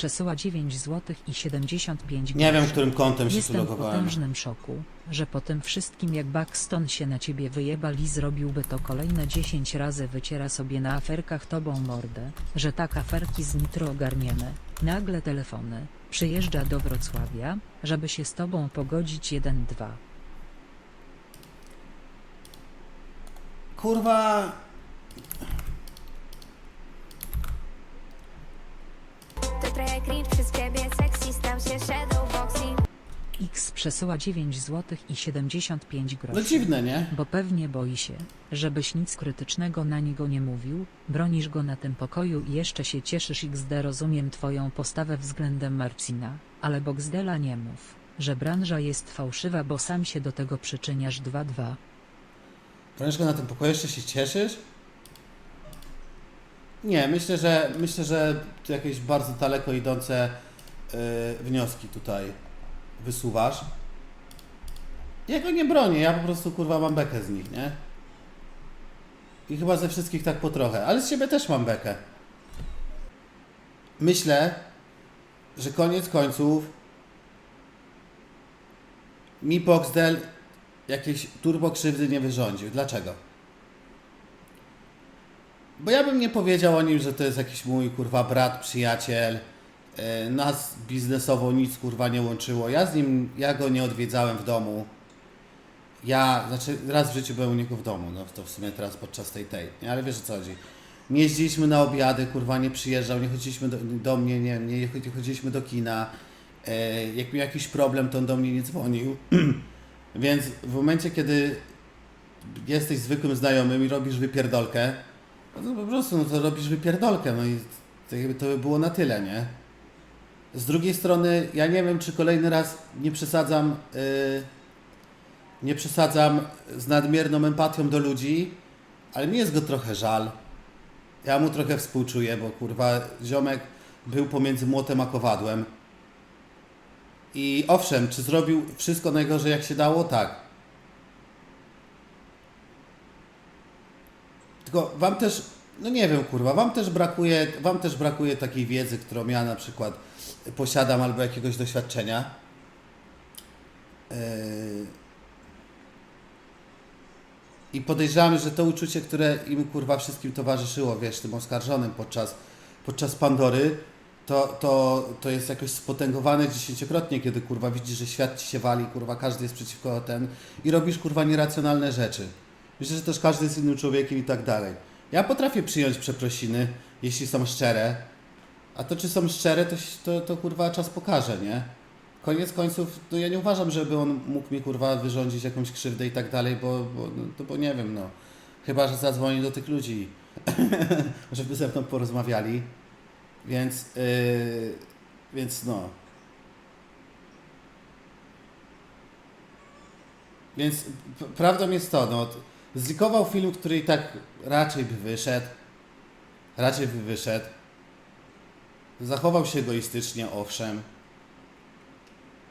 przesyła 9 zł i 75 Nie wiem, którym kątem się tu Jestem w logowałem. potężnym szoku, że po tym wszystkim jak Buxton się na ciebie wyjebal i zrobiłby to kolejne 10 razy wyciera sobie na aferkach tobą mordę, że tak aferki z nitro ogarniemy, nagle telefony, przyjeżdża do Wrocławia, żeby się z tobą pogodzić 1-2. Kurwa, Cringe przez ciebie sexy Stał się shadowboxing X przesyła 9 zł i 75 groszy. no dziwne, nie? Bo pewnie boi się, żebyś nic krytycznego na niego nie mówił, bronisz go na tym pokoju i jeszcze się cieszysz XD rozumiem twoją postawę względem Marcina, ale Boxdela nie mów, że branża jest fałszywa bo sam się do tego przyczyniasz 2-2. Bronisz go na tym pokoju, jeszcze się cieszysz? Nie, myślę, że myślę, że tu jakieś bardzo daleko idące yy, wnioski tutaj wysuwasz. Ja go nie bronię, ja po prostu kurwa mam bekę z nich, nie? I chyba ze wszystkich tak po trochę, ale z siebie też mam bekę. Myślę, że koniec końców mi Boxdel jakiejś turbo krzywdy nie wyrządził. Dlaczego? Bo ja bym nie powiedział o nim, że to jest jakiś mój kurwa brat, przyjaciel. E, Nas biznesowo nic kurwa nie łączyło. Ja z nim, ja go nie odwiedzałem w domu. Ja, znaczy raz w życiu byłem u niego w domu, no to w sumie teraz podczas tej tej, nie? ale wiesz o co chodzi. Nie jeździliśmy na obiady, kurwa nie przyjeżdżał, nie chodziliśmy do, do mnie, nie, nie chodziliśmy do kina. E, jak miał jakiś problem, to on do mnie nie dzwonił. Więc w momencie, kiedy jesteś zwykłym znajomym i robisz wypierdolkę, no to po prostu no to robisz wypierdolkę, no i to, jakby to by było na tyle, nie? Z drugiej strony, ja nie wiem, czy kolejny raz nie przesadzam, yy, nie przesadzam z nadmierną empatią do ludzi, ale mi jest go trochę żal. Ja mu trochę współczuję, bo kurwa, ziomek był pomiędzy młotem a kowadłem. I owszem, czy zrobił wszystko najgorzej jak się dało? Tak. Tylko wam też, no nie wiem kurwa, wam też brakuje, wam też brakuje takiej wiedzy, którą ja na przykład posiadam albo jakiegoś doświadczenia. Yy... I podejrzewam, że to uczucie, które im kurwa wszystkim towarzyszyło, wiesz, tym oskarżonym podczas, podczas Pandory, to, to, to jest jakoś spotęgowane dziesięciokrotnie, kiedy kurwa widzisz, że świat ci się wali, kurwa każdy jest przeciwko ten i robisz kurwa nieracjonalne rzeczy. Myślę, że też każdy jest innym człowiekiem i tak dalej. Ja potrafię przyjąć przeprosiny, jeśli są szczere, a to czy są szczere, to, to, to kurwa czas pokaże, nie? Koniec końców, no ja nie uważam, żeby on mógł mi kurwa wyrządzić jakąś krzywdę i tak dalej, bo, bo, no, to, bo nie wiem, no. Chyba, że zadzwoni do tych ludzi, żeby ze mną porozmawiali. Więc, yy, więc no. Więc prawdą jest to, no, zlikował film, który i tak raczej by wyszedł. Raczej by wyszedł. Zachował się egoistycznie, owszem.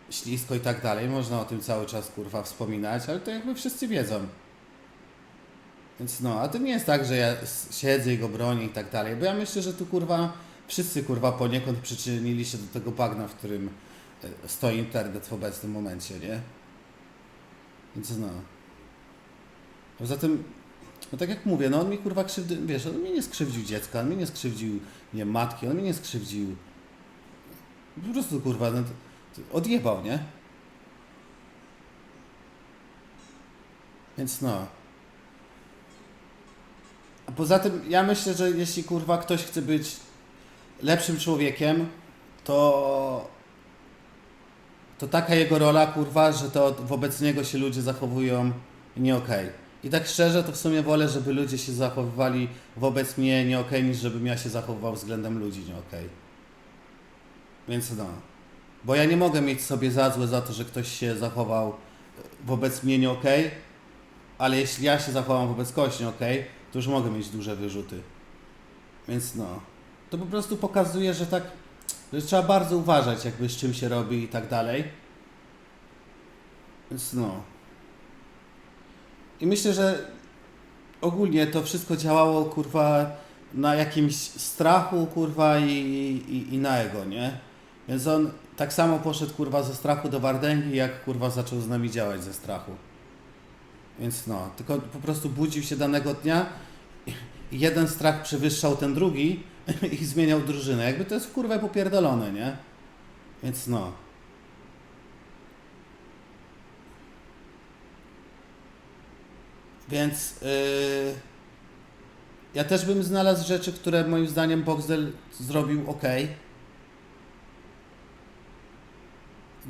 Ślisko i tak dalej. Można o tym cały czas kurwa wspominać, ale to jakby wszyscy wiedzą. Więc no, a to nie jest tak, że ja siedzę i go bronię i tak dalej, bo ja myślę, że tu kurwa wszyscy kurwa poniekąd przyczynili się do tego bagna, w którym e, stoi internet w obecnym momencie, nie? Więc no. Poza tym, no tak jak mówię, no on mi kurwa krzywdy, wiesz, on mnie nie skrzywdził dziecka, on mnie nie skrzywdził, nie matki, on mnie nie skrzywdził. Po prostu kurwa, no, odjebał, nie? Więc no. A poza tym, ja myślę, że jeśli kurwa ktoś chce być lepszym człowiekiem, to to taka jego rola, kurwa, że to wobec niego się ludzie zachowują nie okej. I tak szczerze, to w sumie wolę, żeby ludzie się zachowywali wobec mnie nie okej, niż żebym ja się zachowywał względem ludzi nie okej. Więc no. Bo ja nie mogę mieć sobie za złe za to, że ktoś się zachował wobec mnie nie okej, ale jeśli ja się zachowam wobec kogoś nie okej, to już mogę mieć duże wyrzuty. Więc no. To po prostu pokazuje, że tak, że trzeba bardzo uważać jakby z czym się robi i tak dalej. Więc no. I myślę, że ogólnie to wszystko działało kurwa na jakimś strachu, kurwa, i, i, i na ego, nie? Więc on tak samo poszedł, kurwa, ze strachu do Wardęgi, jak, kurwa, zaczął z nami działać ze strachu. Więc no, tylko po prostu budził się danego dnia i jeden strach przewyższał ten drugi i zmieniał drużynę. Jakby to jest w kurwę popierdolone, nie? Więc no. Więc yy, ja też bym znalazł rzeczy, które moim zdaniem Boxdel zrobił ok.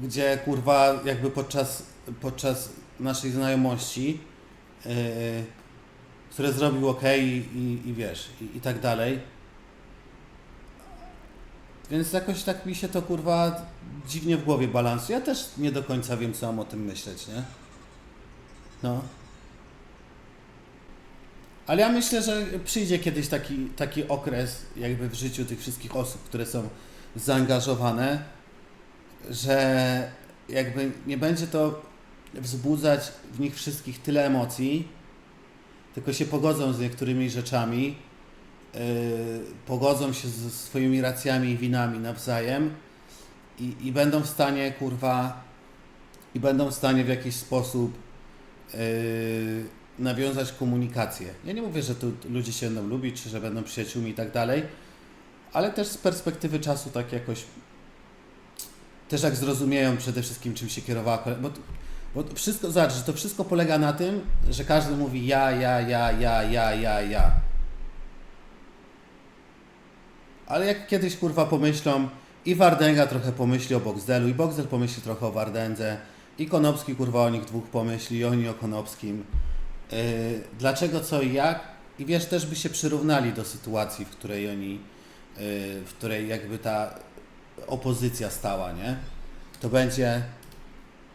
Gdzie kurwa jakby podczas, podczas naszej znajomości yy, które zrobił ok i, i, i wiesz, i, i tak dalej. Więc jakoś tak mi się to kurwa dziwnie w głowie balansuje. Ja też nie do końca wiem, co mam o tym myśleć, nie? No. Ale ja myślę, że przyjdzie kiedyś taki, taki okres, jakby w życiu tych wszystkich osób, które są zaangażowane, że jakby nie będzie to wzbudzać w nich wszystkich tyle emocji, tylko się pogodzą z niektórymi rzeczami, yy, pogodzą się ze swoimi racjami i winami nawzajem i, i będą w stanie, kurwa, i będą w stanie w jakiś sposób yy, nawiązać komunikację. Ja nie mówię, że tu ludzie się będą lubić, czy że będą przyjaciółmi i tak dalej, ale też z perspektywy czasu tak jakoś też jak zrozumieją przede wszystkim, czym się kierowała bo, bo wszystko, zobacz, że to wszystko polega na tym, że każdy mówi ja, ja, ja, ja, ja, ja, ja. Ale jak kiedyś kurwa pomyślą i Wardęga trochę pomyśli o Boxdelu i Boxdel pomyśli trochę o Wardędze i Konopski kurwa o nich dwóch pomyśli i oni o Konopskim. Yy, dlaczego, co i jak? I wiesz, też by się przyrównali do sytuacji, w której oni, yy, w której jakby ta opozycja stała, nie? To będzie,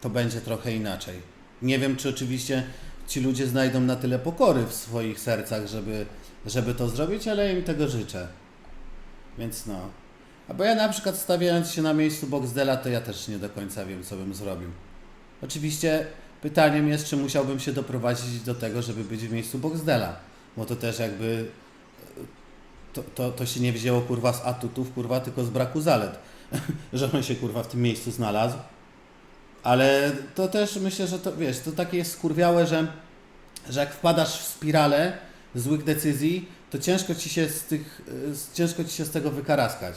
to będzie trochę inaczej. Nie wiem, czy oczywiście ci ludzie znajdą na tyle pokory w swoich sercach, żeby, żeby to zrobić, ale im tego życzę. Więc no. A bo ja na przykład stawiając się na miejscu Boxdela, to ja też nie do końca wiem, co bym zrobił. Oczywiście pytaniem jest, czy musiałbym się doprowadzić do tego, żeby być w miejscu Boxdela. Bo to też jakby to, to, to się nie wzięło kurwa z atutów, kurwa, tylko z braku zalet. że on się kurwa w tym miejscu znalazł. Ale to też myślę, że to wiesz, to takie jest skurwiałe, że, że jak wpadasz w spiralę złych decyzji, to ciężko ci się z tych, ciężko ci się z tego wykaraskać.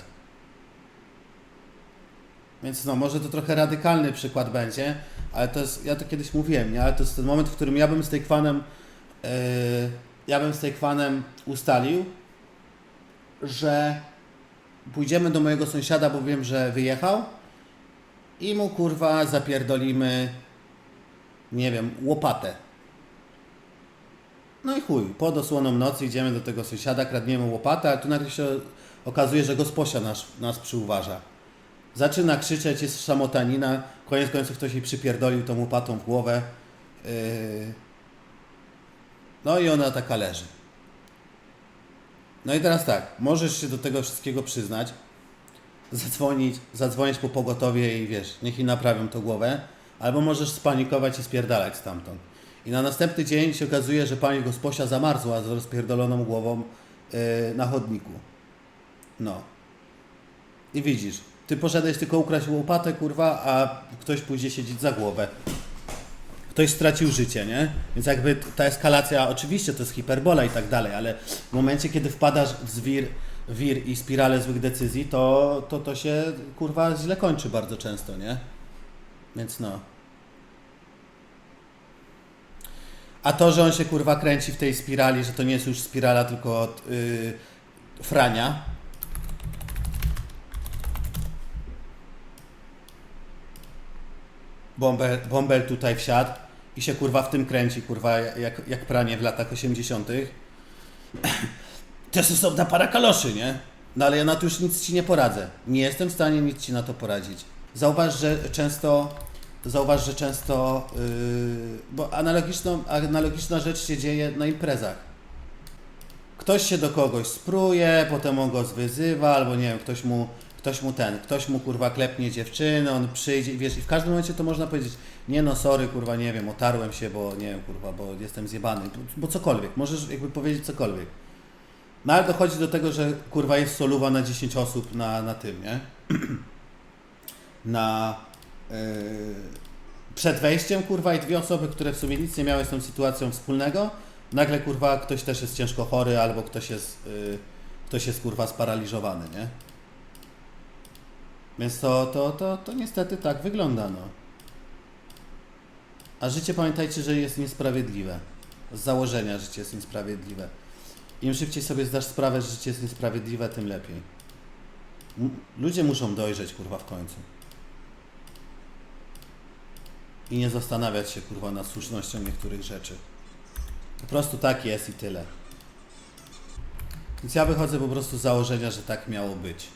Więc no, może to trochę radykalny przykład będzie, ale to jest, ja to kiedyś mówiłem, nie? ale to jest ten moment, w którym ja bym z tej kwanem, yy, ja bym z tej ustalił, że pójdziemy do mojego sąsiada, bo wiem, że wyjechał i mu kurwa zapierdolimy, nie wiem, łopatę. No i chuj, pod osłoną nocy idziemy do tego sąsiada, kradniemy łopatę, a tu nagle się okazuje, że gosposia nas, nas przyuważa. Zaczyna krzyczeć, jest szamotanina, koniec końców ktoś jej przypierdolił tą łopatą w głowę. Yy... No i ona taka leży. No i teraz tak, możesz się do tego wszystkiego przyznać, zadzwonić, zadzwonić po pogotowie i wiesz, niech jej naprawią tą głowę, albo możesz spanikować i spierdalać stamtąd. I na następny dzień się okazuje, że pani gosposia zamarzła z rozpierdoloną głową yy, na chodniku. No. I widzisz, ty poszedłeś tylko ukraść łopatę, kurwa, a ktoś pójdzie siedzieć za głowę. Ktoś stracił życie, nie? Więc jakby ta eskalacja, oczywiście to jest hiperbola i tak dalej, ale w momencie, kiedy wpadasz w zwir, wir i spiralę złych decyzji, to, to to się, kurwa, źle kończy bardzo często, nie? Więc no. A to, że on się, kurwa, kręci w tej spirali, że to nie jest już spirala, tylko od yy, frania, Bąbel, bąbel tutaj wsiadł i się kurwa w tym kręci, kurwa, jak, jak pranie w latach 80. To jest osobna para kaloszy, nie? No ale ja na to już nic ci nie poradzę. Nie jestem w stanie nic ci na to poradzić. Zauważ, że często, zauważ, że często, yy, bo analogiczną, analogiczna rzecz się dzieje na imprezach. Ktoś się do kogoś spruje, potem on go zwyzywa, albo nie wiem, ktoś mu, ktoś mu ten, ktoś mu kurwa klepnie dziewczynę, on przyjdzie wiesz, i w każdym momencie to można powiedzieć, nie no sorry, kurwa, nie wiem, otarłem się, bo nie wiem, kurwa, bo jestem zjebany, bo, bo cokolwiek, możesz jakby powiedzieć cokolwiek. No ale dochodzi do tego, że kurwa jest soluwa na 10 osób na, na tym, nie? na yy, przed wejściem kurwa i dwie osoby, które w sumie nic nie miały z tą sytuacją wspólnego. Nagle kurwa ktoś też jest ciężko chory albo ktoś jest, yy, ktoś jest kurwa sparaliżowany, nie? Więc to, to, to, to niestety tak wygląda, no. A życie pamiętajcie, że jest niesprawiedliwe. Z założenia życie jest niesprawiedliwe. Im szybciej sobie zdasz sprawę, że życie jest niesprawiedliwe, tym lepiej. M- Ludzie muszą dojrzeć, kurwa, w końcu. I nie zastanawiać się, kurwa, nad słusznością niektórych rzeczy. Po prostu tak jest i tyle. Więc ja wychodzę po prostu z założenia, że tak miało być.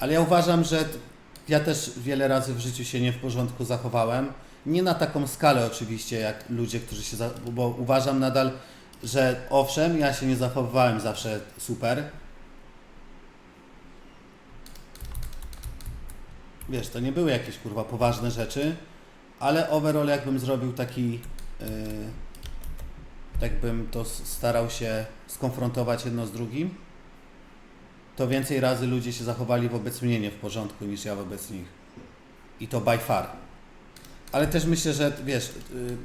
Ale ja uważam, że ja też wiele razy w życiu się nie w porządku zachowałem. Nie na taką skalę oczywiście, jak ludzie, którzy się. Za... Bo uważam nadal, że owszem, ja się nie zachowywałem zawsze super. Wiesz, to nie były jakieś kurwa poważne rzeczy, ale overall jakbym zrobił taki. Yy, tak bym to starał się skonfrontować jedno z drugim, to więcej razy ludzie się zachowali wobec mnie nie w porządku niż ja wobec nich. I to by far. Ale też myślę, że wiesz, yy,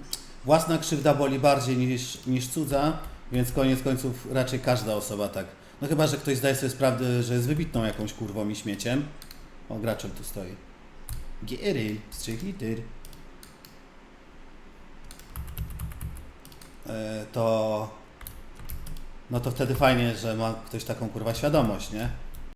własna krzywda boli bardziej niż, niż cudza, więc koniec końców raczej każda osoba tak. No chyba, że ktoś zdaje sobie sprawę, że jest wybitną jakąś kurwą i śmieciem. O, graczem tu stoi. Giery, z 3 liter. E, to no to wtedy fajnie, że ma ktoś taką kurwa świadomość, nie?